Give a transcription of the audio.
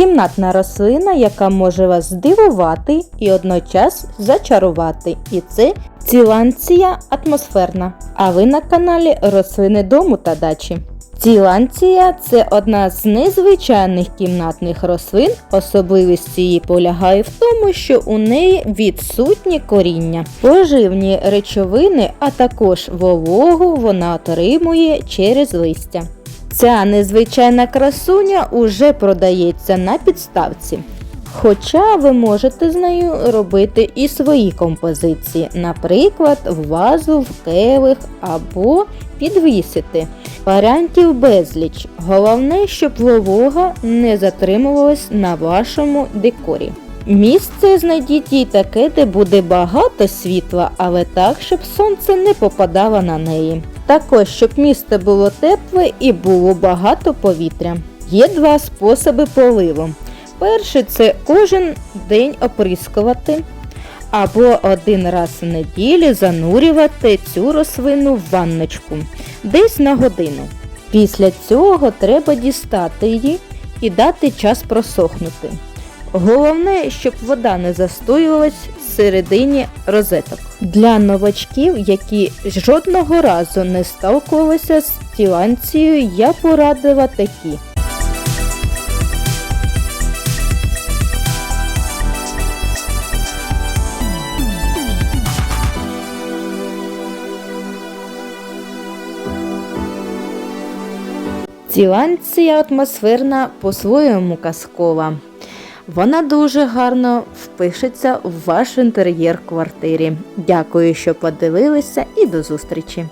Кімнатна рослина, яка може вас здивувати і одночас зачарувати. І це ціланція атмосферна. А ви на каналі Рослини дому та дачі. Ціланція це одна з незвичайних кімнатних рослин. Особливість її полягає в тому, що у неї відсутні коріння. Поживні речовини, а також вологу вона отримує через листя. Ця незвичайна красуня уже продається на підставці. Хоча ви можете з нею робити і свої композиції, наприклад, в вазу, в келих або підвісити. Варіантів безліч. Головне, щоб волога не затримувалась на вашому декорі. Місце знайдіть їй таке, де буде багато світла, але так, щоб сонце не попадало на неї. Також, щоб місце було тепле і було багато повітря. Є два способи поливу. Перший це кожен день оприскувати або один раз в неділю занурювати цю рослину в ванночку десь на годину. Після цього треба дістати її і дати час просохнути. Головне, щоб вода не застоювалась всередині розеток. Для новачків, які жодного разу не сталкувалися з тіланцією, я порадила такі. Ціланція атмосферна по-своєму казкова. Вона дуже гарно впишеться в ваш інтер'єр квартирі. Дякую, що подивилися і до зустрічі!